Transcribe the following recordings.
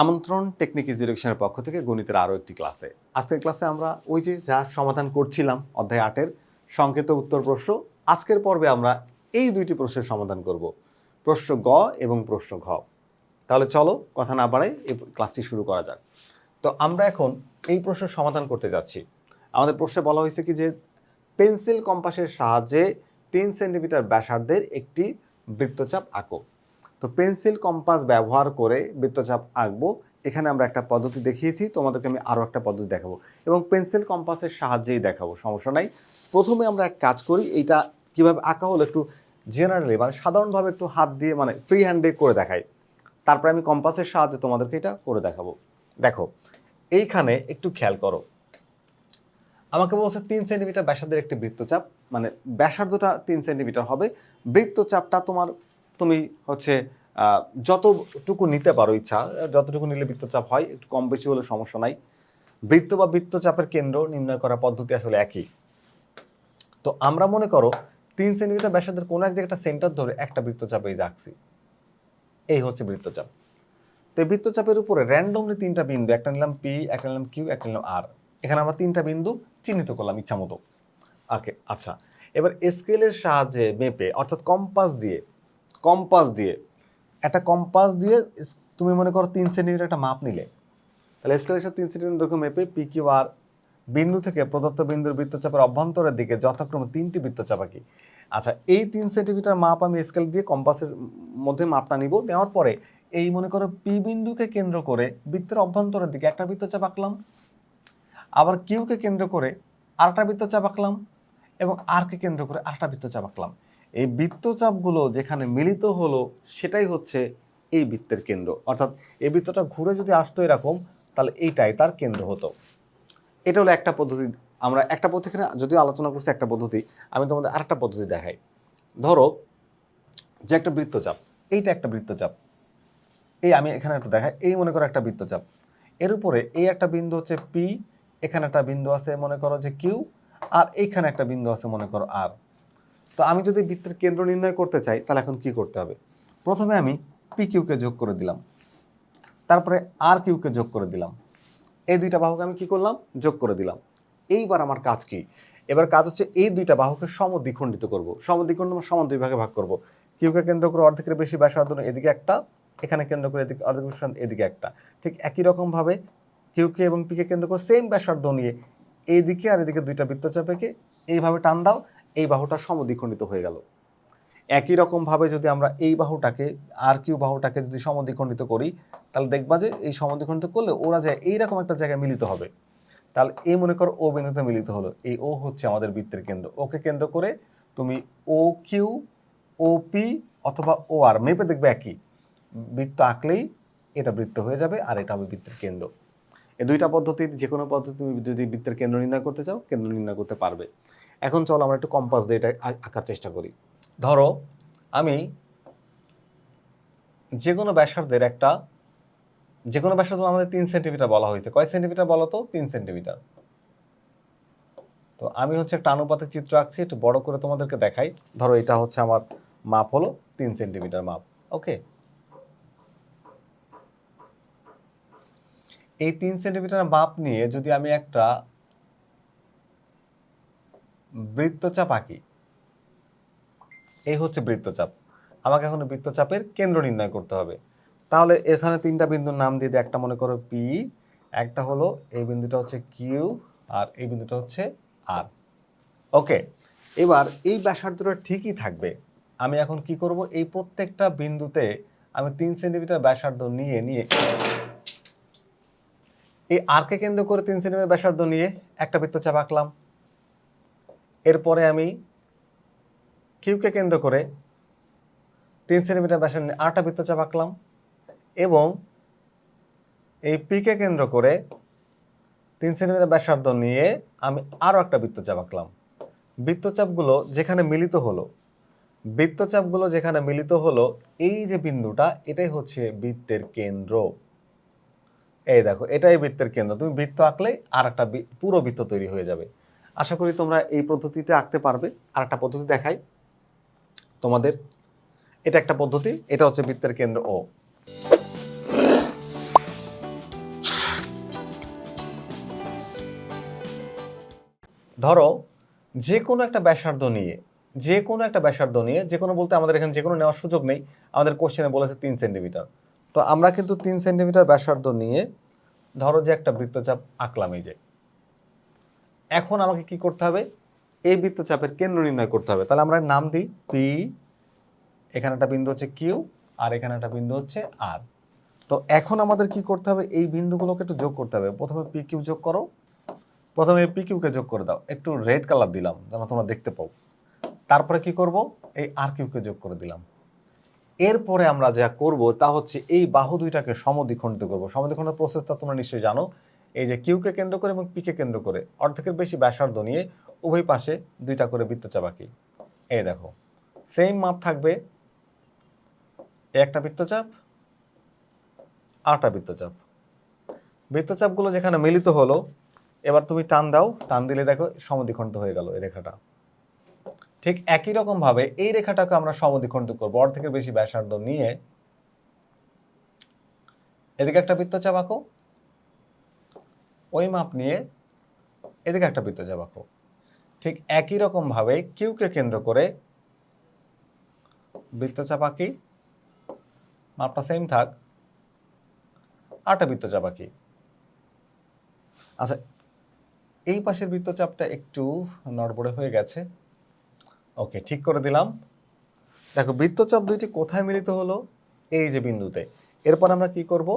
আমন্ত্রণ টেকনিক ইজিরেকশনের পক্ষ থেকে গণিতের আরও একটি ক্লাসে আজকের ক্লাসে আমরা ওই যে যা সমাধান করছিলাম অধ্যায় আটের সংক্ষিপ্ত উত্তর প্রশ্ন, আজকের পর্বে আমরা এই দুইটি প্রশ্নের সমাধান করব, প্রশ্ন গ এবং প্রশ্ন ঘ। তাহলে চলো কথা না বাড়াই এই ক্লাসটি শুরু করা যাক। তো আমরা এখন এই প্রশ্নের সমাধান করতে যাচ্ছি। আমাদের প্রশ্নে বলা হয়েছে কি যে পেন্সিল কম্পাসের সাহায্যে তিন সেন্টিমিটার ব্যাসার্ধের একটি বৃত্তচাপ আঁকো। তো পেন্সিল কম্পাস ব্যবহার করে বৃত্তচাপ আঁকবো। এখানে আমরা একটা পদ্ধতি দেখিয়েছি, তোমাদেরকে আমি আরও একটা পদ্ধতি দেখাবো। এবং পেন্সিল কম্পাসের সাহায্যেই দেখাবো, সমস্যা নাই। প্রথমে আমরা এক কাজ করি, এইটা কীভাবে আঁকা হলো একটু জেনারেলি মানে সাধারণভাবে একটু হাত দিয়ে মানে ফ্রি হ্যান্ডে করে দেখাই। তারপরে আমি কম্পাসের সাহায্যে তোমাদেরকে এটা করে দেখাবো। দেখো, এইখানে একটু খেয়াল করো। আমাকে বলছে তিন সেন্টিমিটার ব্যাসার্ধের একটি বৃত্তচাপ মানে ব্যাসার্ধটা তিন সেন্টিমিটার হবে। বৃত্তচাপটা তোমার তুমি হচ্ছে যতটুকু নিতে পারো ইচ্ছা, যতটুকু নিলে বৃত্তচাপ হয়, একটু কম বেশি হলে সমস্যা নাই। বৃত্ত বা বৃত্তচাপের কেন্দ্র নির্ণয় করার পদ্ধতি আসলে একই। তো আমরা মনে করো, তিন সেন্টিমিটার ব্যাসার্ধের কোনো এক জায়গাটা সেন্টার ধরে একটা বৃত্তচাপ এই যে আঁকছি এই হচ্ছে বৃত্তচাপ। তো এই বৃত্তচাপের উপরে র্যান্ডমলি তিনটা বিন্দু, একটা নিলাম পি একটা নিলাম কিউ একটা নিলাম আর এখানে আমরা তিনটা বিন্দু চিহ্নিত করলাম ইচ্ছা মতো ওকে আচ্ছা। এবার স্কেলের সাহায্যে মেপে, অর্থাৎ কম্পাস দিয়ে কম্পাস দিয়ে, একটা কম্পাস দিয়ে তুমি মনে করো তিন সেন্টিমিটার একটা মাপ নিলে। তাহলে স্কেলের তিন সেন্টিমিটার দৈর্ঘ্য মেপে পি কিউ আর বিন্দু থেকে প্রদত্ত বিন্দুর বৃত্তচাপের অভ্যন্তরের দিকে যথাক্রমে তিনটি বৃত্তচাপ আঁকি আচ্ছা এই তিন সেন্টিমিটার মাপ আমি স্কেল দিয়ে কম্পাসের মধ্যে মাপটা নিব। নেওয়ার পরে এই মনে করো পি বিন্দুকে কেন্দ্র করে বৃত্তের অভ্যন্তরের দিকে একটা বৃত্তচাপ আঁকলাম। আবার কিউকে কেন্দ্র করে আরেকটা বৃত্তচাপ আঁকলাম এবং আরকে কেন্দ্র করে আরেকটা বৃত্তচাপ আঁকলাম। এই বৃত্তচাপগুলো যেখানে মিলিত হলো, সেটাই হচ্ছে এই বৃত্তের কেন্দ্র। অর্থাৎ এই বৃত্তটা ঘুরে যদি আসতো এরকম, তাহলে এইটাই তার কেন্দ্র হতো। এটা হলো একটা পদ্ধতি। আমরা একটা পদ্ধতি যদিও আলোচনা করছি একটা পদ্ধতি, আমি তোমাদের আরেকটা পদ্ধতি দেখাই। ধরো যে একটা বৃত্তচাপ, এইটা একটা বৃত্তচাপ। এই আমি এখানে একটা দেখাই, এই মনে করো একটা বৃত্তচাপ। এর উপরে এই একটা বিন্দু হচ্ছে পি এখানে একটা বিন্দু আছে মনে করো যে কিউ আর এইখানে একটা বিন্দু আছে মনে করো আর তো আমি যদি বৃত্তের কেন্দ্র নির্ণয় করতে চাই, তাহলে এখন কি করতে হবে? প্রথমে আমি পি কিউকে যোগ করে দিলাম। তারপরে আর কিউকে যোগ করে দিলাম। এই দুইটা বাহুকে আমি কি করলাম? যোগ করে দিলাম। এইবার আমার কাজ কি? এবার কাজ হচ্ছে এই দুইটা বাহুকে সমদ্বিখণ্ডিত করব। সমদ্বিখণ্ড মানে সমান দুই ভাগে ভাগ করব। কিউকে কেন্দ্র করে অর্ধেকের বেশি ব্যাসার্ধ এদিকে একটা, এখানে কেন্দ্র করে এদিকে অর্ধেক এদিকে একটা। ঠিক একই রকমভাবে কিউকে এবং পিকে কেন্দ্র করে সেম ব্যাসার্ধ নিয়ে এইদিকে আর এদিকে দুইটা বৃত্তচাপ এঁকে এইভাবে টান দাও। এই বাহুটা সমদ্বিখণ্ডিত হয়ে গেল। একই রকমভাবে যদি আমরা এই বাহুটাকে, আর কিউ বাহুটাকে যদি সমদ্বিখণ্ডিত করি, তাহলে দেখবা যে এই সমদ্বিখণ্ডিত করলে ওরা যায় এইরকম একটা জায়গায় মিলিত হবে। তাহলে এই মনে করো ও বিন্দুতে মিলিত হলো। এই ও হচ্ছে আমাদের বৃত্তের কেন্দ্র। ওকে কেন্দ্র করে তুমি ও কিউ, ও পি অথবা ও আর মেপে দেখবে একই। বৃত্ত আঁকলেই এটা বৃত্ত হয়ে যাবে আর এটা হবে বৃত্তের কেন্দ্র। এই দুইটা পদ্ধতির যে কোনো পদ্ধতি তুমি যদি বৃত্তের কেন্দ্র নির্ণয় করতে চাও, কেন্দ্র নির্ণয় করতে পারবে। এখন চলো আমরা একটু কম্পাস দিয়ে এটা আঁকার চেষ্টা করি। ধরো, আমি যে কোনো ব্যাসার্ধের একটা যে কোনো ব্যাসার্ধ আমাদের তিন সেন্টিমিটার বলা হয়েছে। কয় সেন্টিমিটার বলো তো? তিন সেন্টিমিটার তো আমি হচ্ছে একটা আনুপাতিক চিত্র আঁকছি, একটু বড় করে তোমাদেরকে দেখাই। ধরো এটা হচ্ছে আমার মাপ হলো তিন সেন্টিমিটার মাপ ওকে এই তিন সেন্টিমিটার মাপ নিয়ে যদি আমি একটা বৃত্তচাপ আঁকি। এই হচ্ছে বৃত্তচাপ। আমাকে এখন বৃত্তচাপের কেন্দ্র নির্ণয় করতে হবে। তাহলে এখানে তিনটা বিন্দুর নাম দিয়ে একটা মনে করো পি একটা হলো এই বিন্দুটা হচ্ছে কিউ আর এই বিন্দুটা হচ্ছে আর ওকে এবার এই ব্যাসার্ধটা ঠিকই থাকবে। আমি এখন কি করব? এই প্রত্যেকটা বিন্দুতে আমি তিন সেন্টিমিটার ব্যাসার্ধ নিয়ে নিয়ে, এই আরকে কেন্দ্র করে তিন সেন্টিমিটার ব্যাসার্ধ নিয়ে একটা বৃত্তচাপ আঁকলাম। এরপরে আমি কিউকে কেন্দ্র করে তিন সেন্টিমিটার ব্যাসার্ধ নিয়ে আটটা বৃত্তচাপ আঁকলাম এবং এই পিকে কেন্দ্র করে তিন সেন্টিমিটার ব্যাসার্ধ নিয়ে আমি আরও একটা বৃত্তচাপ আঁকলাম। বৃত্তচাপগুলো যেখানে মিলিত হলো, বৃত্তচাপগুলো যেখানে মিলিত হলো, এই যে বিন্দুটা, এটাই হচ্ছে বৃত্তের কেন্দ্র। এই দেখো, এটাই বৃত্তের কেন্দ্র। তুমি বৃত্ত আঁকলে আর একটা পুরো বৃত্ত তৈরি হয়ে যাবে। আশা করি তোমরা এই পদ্ধতিতে আঁকতে পারবে। আর একটা পদ্ধতি দেখাই তোমাদের। এটা একটা পদ্ধতি, এটা হচ্ছে বৃত্তের কেন্দ্র ও ধরো, যে কোনো একটা ব্যাসার্ধ নিয়ে, যে কোনো একটা ব্যাসার্ধ নিয়ে, যে কোনো বলতে আমাদের এখানে যে কোনো নেওয়ার সুযোগ নেই, আমাদের কোশ্চেনে বলেছে তিন সেন্টিমিটার তো আমরা কিন্তু তিন সেন্টিমিটার ব্যাসার্ধ নিয়ে ধরো যে একটা বৃত্তচাপ আঁকলাম এই যে। এখন আমাকে কি করতে হবে? এই বৃত্তচাপের কেন্দ্র নির্ণয় করতে হবে। তাহলে আমরা নাম দিই পি এখানে একটা বিন্দু হচ্ছে কিউ আর এখানে একটা বিন্দু হচ্ছে আর তো এখন আমাদের কি করতে হবে? এই বিন্দুগুলোকে একটু যোগ করতে হবে। প্রথমে পি কিউ যোগ করো। প্রথমে পি কিউকে যোগ করে দাও। একটু রেড কালার দিলাম, যেন তোমরা দেখতে পাও। তারপরে কি করব? এই আর কিউকে যোগ করে দিলাম। এরপরে আমরা যা করব তা হচ্ছে এই বাহু দুইটাকে সমদ্বিখণ্ডিত করব। সমদ্বিখণ্ডিত প্রসেসটা তোমরা নিশ্চয়ই জানো। এই যে কিউকে কেন্দ্র করে এবং পিকে কেন্দ্র করে অর্ধেকের বেশি ব্যাসার্ধ নিয়ে উভয় পাশে দুইটা করে বৃত্তচাপ আঁকি এই দেখো সেম মাপ থাকবে একটা বৃত্তচাপ আটা বৃত্তচাপ বৃত্তচাপগুলো যেখানে মিলিত হলো, এবার তুমি টান দাও, টান দিলে দেখো সমদ্বিখণ্ডিত হয়ে গেল এই রেখাটা। ঠিক একই রকম ভাবে এই রেখাটাকে আমরা সমদ্বিখণ্ডিত করব, অর্ধেকের বেশি ব্যাসার্ধ নিয়ে। এদিকে একটা বৃত্তচাপ আঁকো ওই মাপ নিয়ে এদিকে একটা বৃত্তচাপ আঁকো ঠিক একই রকম ভাবে কিউকে কেন্দ্র করে বৃত্তচাপ আঁকি মাপটা সেম থাক। আটটা বৃত্তচাপ আঁকি আচ্ছা এই পাশের বৃত্তচাপটা একটু নড়বড়ে হয়ে গেছে। ওকে, ঠিক করে দিলাম। দেখো বৃত্তচাপ দুইটি কোথায় মিলিত হলো? এই যে বিন্দুতে। এরপর আমরা কি করব?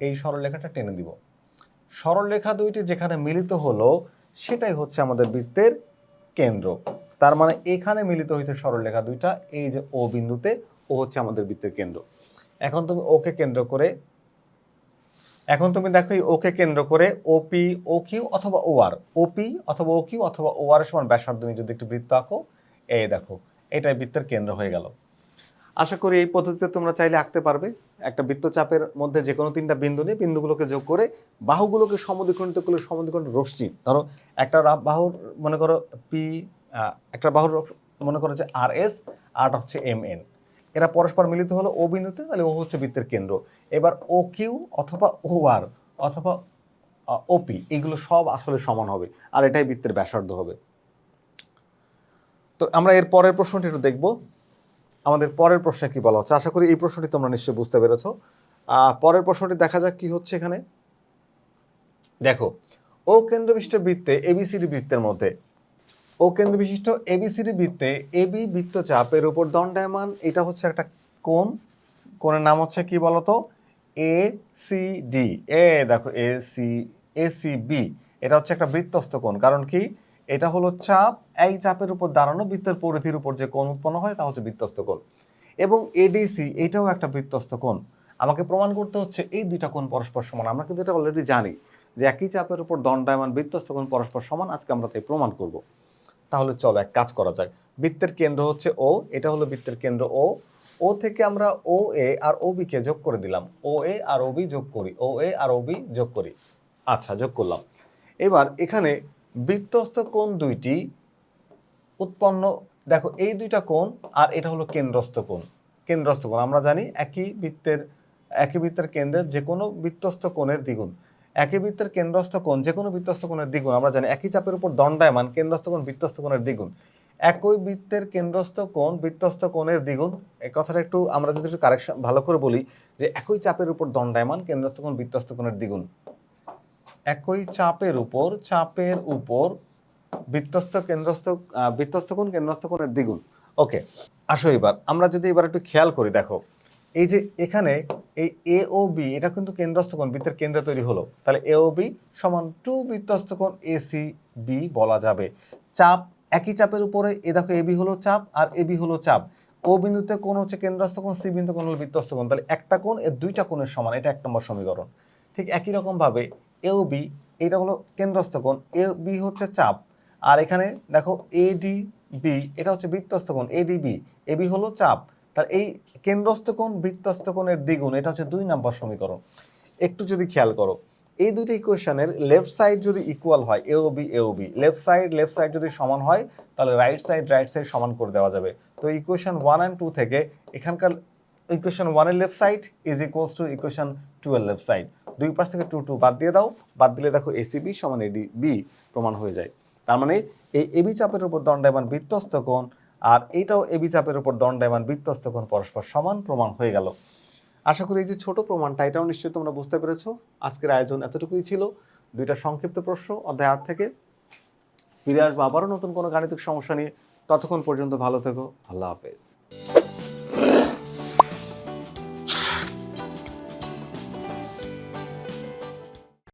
এই সরলরেখাটা টেনে দিব। সরলরেখা দুইটি যেখানে মিলিত হলো, সেটাই হচ্ছে আমাদের বৃত্তের কেন্দ্র। তার মানে এখানে মিলিত হয়েছে সরলরেখা দুইটা, এই যে ও বিন্দুতে ও হচ্ছে আমাদের বৃত্তের কেন্দ্র। এখন তুমি ওকে কেন্দ্র করে, এখন তুমি দেখো এই ওকে কেন্দ্র করে ওপি ও কিউ অথবা ও আর ওপি অথবা ও কিউ অথবা ও আর সমান ব্যাসার্ধ নিয়ে যদি একটু বৃত্ত আঁকো, এই দেখো, এটাই বৃত্তের কেন্দ্র হয়ে গেল। আশা করি এই পদ্ধতিতে তোমরা চাইলে আঁকতে পারবে। একটা বৃত্তচাপের মধ্যে যে কোনো তিনটা বিন্দু নিয়ে বিন্দুগুলোকে যোগ করে বাহুগুলোকে সমদ্বিখণ্ডিত করলে সমদ্বিখণ্ডিত রশ্মি। ধরো, একটা বাহুর মনে করো পি একটা বাহুর মনে করো যে আর এস আরটা হচ্ছে এম এন এরা পরস্পর মিলিত হলো ও বিন্দুতে, তাহলে ও হচ্ছে বৃত্তের কেন্দ্র। এবার ও কিউ অথবা ও আর অথবা ওপি এগুলো সব আসলে সমান হবে, আর এটাই বৃত্তের ব্যাসার্ধ হবে। তো আমরা এর পরের প্রশ্নটি একটু দেখব। আমাদের পরের প্রশ্নে কি বলা হচ্ছে? আশা করি এই প্রশ্নটি তোমরা নিশ্চয়ই বুঝতে পেরেছ। পরের প্রশ্নটি দেখা যাক কি হচ্ছে এখানে। দেখো, ও কেন্দ্র বিশিষ্ট বৃত্তে এবিসিডি বৃত্তের মধ্যে, ও কেন্দ্র বিশিষ্ট এবিসিডি বৃত্তে এবি বৃত্তচাপের উপর দণ্ডায়মান এটা হচ্ছে একটা কোণ। কোণের নাম হচ্ছে কি বলতো? এ সি ডি এ, দেখো A C A C B এটা হচ্ছে একটা বৃত্তস্থ কোণ। কারণ কি? এটা হলো চাপ। এই চাপের উপর দাঁড়ানো, বৃত্তের পরিধির উপর যে কোণ উৎপন্ন হয়, তা হচ্ছে বৃত্তস্থ কোণ। এবং এডিসি এটাও একটা বৃত্তস্থ কোণ। আমাকে প্রমাণ করতে হচ্ছে এই দুইটা কোণ পরস্পর সমান। আমরা কিন্তু এটা অলরেডি জানি যে একই চাপের উপর দণ্ডায়মান বৃত্তস্থ কোণ পরস্পর সমান। আজকে আমরা তাই প্রমাণ করব। তাহলে চলো এক কাজ করা যাক। বৃত্তের কেন্দ্র হচ্ছে ও এটা হলো বৃত্তের কেন্দ্র ও ও থেকে আমরা ও এ আর ও কে যোগ করে দিলাম। ও এ আর ও বি যোগ করি। ও এ আর ও বি যোগ করি। আচ্ছা যোগ করলাম। এবার এখানে বৃত্তস্থ কোণ দুইটি উৎপন্ন, দেখো এই দুইটা কোণ আর এটা হলো কেন্দ্রস্থ কোণ। কেন্দ্রস্থ কোণ, আমরা জানি একই বৃত্তের একই বৃত্তের কেন্দ্রের যে কোনো বৃত্তস্থ কোণের দ্বিগুণ। একই বৃত্তের কেন্দ্রস্থ কোণ যে কোনো বৃত্তস্থ কোণের দ্বিগুণ, আমরা জানি একই চাপের উপর দণ্ডায়মান কেন্দ্রস্থ কোণ, বৃত্তস্থ কোণের দ্বিগুণ। একই বৃত্তের কেন্দ্রস্থ কোণ, বৃত্তস্থ কোণের দ্বিগুণ এই কথাটা একটু আমরা যদি একটু কারেকশন ভালো করে বলি, যে একই চাপের উপর দণ্ডায়মান কেন্দ্রস্থ কোণ, বৃত্তস্থ কোণের দ্বিগুণ। একই চাপের উপর চাপের উপর বৃত্তস্থ কেন্দ্রস্থ বৃত্তস্থ কোণ, কেন্দ্রস্থ কোণের দ্বিগুণ। ওকে, আসো এবার। আমরা যদি এবার একটু খেয়াল করি, দেখো, এই যে এখানে এই এ ও বি এটা কিন্তু কেন্দ্রস্থ কোণ, বৃত্তের কেন্দ্রে তৈরি হলো। তাহলে এ ও বি সমান টু বৃত্তস্থ কোণ এ সি বি বলা যাবে। চাপ, একই চাপের উপরে, এ দেখো এ বি হলো চাপ আর এ বি হলো চাপ। ও বিন্দুতে কোণ হচ্ছে কেন্দ্রস্থ কোণ সি বিন্দু কোণ হলো বৃত্তস্থ কোণ। তাহলে একটা কোণ এর দুইটা কোণের সমান, এটা এক নম্বর সমীকরণ। ঠিক একই রকম ভাবে এও বি এটা হলো কেন্দ্রস্থ কোণ এ বি হচ্ছে চাপ। আর এখানে দেখো এডি বি এটা হচ্ছে বৃত্তস্থ কোণ এডিবি এবি হলো চাপ। তার এই কেন্দ্রস্থ কোণ বৃত্তস্থ কোণের দ্বিগুণ, এটা হচ্ছে দুই নম্বর সমীকরণ। একটু যদি খেয়াল করো, এই দুইটা ইকুয়েশনের লেফট সাইড যদি ইকুয়াল হয় A O B A O B left side left side যদি সমান হয়, তাহলে রাইট সাইড রাইট সাইড সমান করে দেওয়া যাবে। তো ইকুয়েশন ওয়ান অ্যান্ড টু থেকে এখানকার ইকুয়েশন ওয়ানের left side is equals to equation two এর লেফট সাইড দুই পাশ থেকে টু টু বাদ দিয়ে দাও, বাদ দিলে দেখো এসিবি সমান এডি বি প্রমাণ হয়ে যায়। তার মানে এই এবি চাপের উপর দণ্ডায়মান বৃত্তস্থ কোণ আর এইটাও এবি চাপের উপর দণ্ডায়মান বৃত্তস্থ কোণ পরস্পর সমান প্রমাণ হয়ে গেল। আশা করি এই যে ছোট প্রমাণটা, এটাও নিশ্চয়ই তোমরা বুঝতে পেরেছ। আজকের আয়োজন এতটুকুই ছিল। দুইটা সংক্ষিপ্ত প্রশ্ন অধ্যায় আট থেকে। ফিরে আসব আবারও নতুন কোনো গাণিতিক সমস্যা নিয়ে। ততক্ষণ পর্যন্ত ভালো থেকো। আল্লাহ হাফেজ।